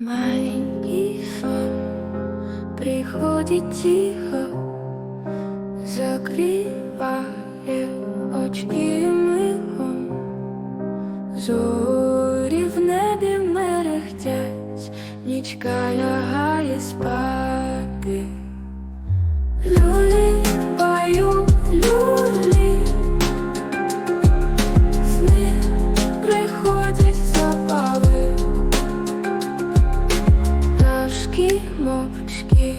Маленький приходить приходит тихо, закриває очки михом. Зорі в небі мерехтять, нічка лягає спати. Пташки мовчки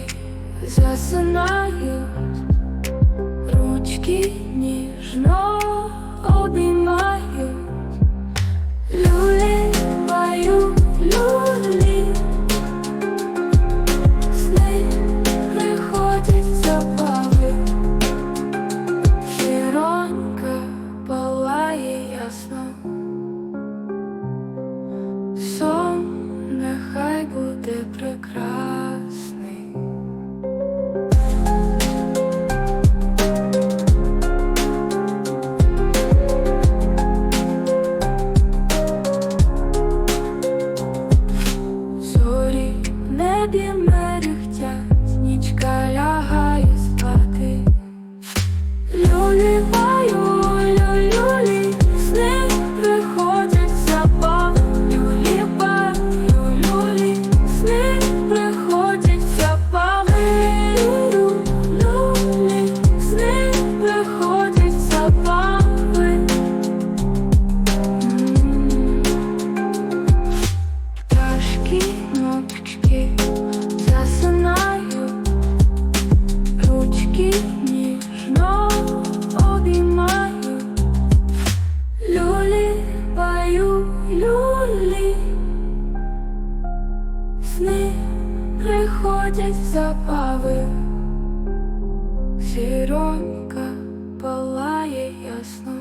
засинають, ручки ніжно небі мерехтять, нічка лягає люлі, сни приходять забави. Зіронька палає ясно.